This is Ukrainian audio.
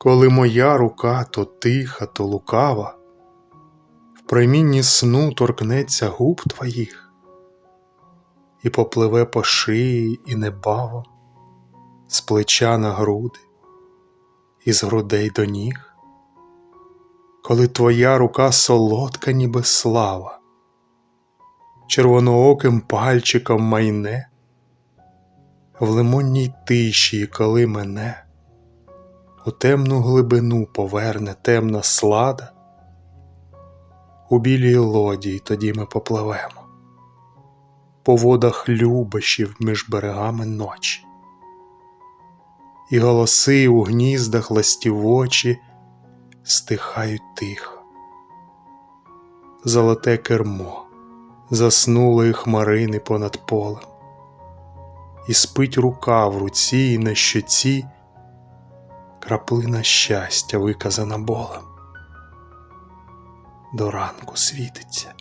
Коли моя рука то тиха, то лукава, в промінні сну торкнеться губ твоїх, і попливе по шиї і небаво, з плеча на груди, і з грудей до ніг, коли твоя рука солодка, ніби слава, червонооким пальчиком майне, в лимонній тиші, коли мене у темну глибину поверне темна слада, у білій лодії тоді ми попливемо, по водах любощів між берегами ночі, і голоси у гніздах ластівочі стихають тихо. Золоте кермо заснули хмарини понад полем, і спить рука в руці і на щоці краплина щастя, виказана болем. До ранку світиться.